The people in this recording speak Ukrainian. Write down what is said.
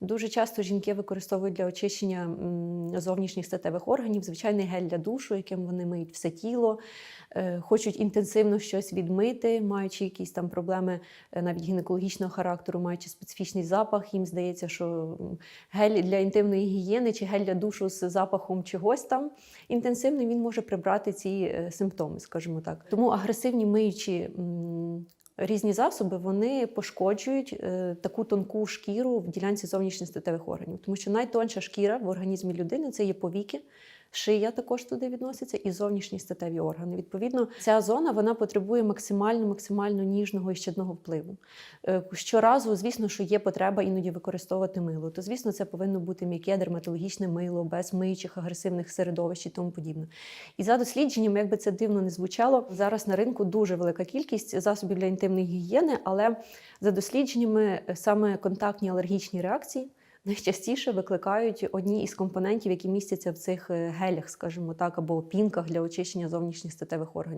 Дуже часто жінки використовують для очищення зовнішніх статевих органів звичайний гель для душу, яким вони миють все тіло, е, хочуть інтенсивно щось відмити, маючи якісь там проблеми е, навіть гінекологічного характеру, маючи специфічний запах. Їм здається, що гель для інтимної гігієни чи гель для душу з запахом чогось там інтенсивний, він може прибрати ці е, симптоми, скажімо так. Тому агресивні миючі. Різні засоби вони пошкоджують е, таку тонку шкіру в ділянці зовнішніх статевих органів, тому що найтонша шкіра в організмі людини це є повіки, шия також туди відноситься, і зовнішні статеві органи. Відповідно, ця зона вона потребує максимально максимально ніжного і щадного впливу. Е, Щоразу, звісно, що є потреба іноді використовувати мило. То, звісно, це повинно бути м'яке дерматологічне мило, без миючих агресивних середовищ і тому подібне. І за дослідженням, як би це дивно не звучало, зараз на ринку дуже велика кількість засобів для інтимної гігієни, але за дослідженнями е, саме контактні алергічні реакції. Найчастіше викликають одні із компонентів, які містяться в цих е, гелях, скажімо так, або пінках для очищення зовнішніх статевих органів.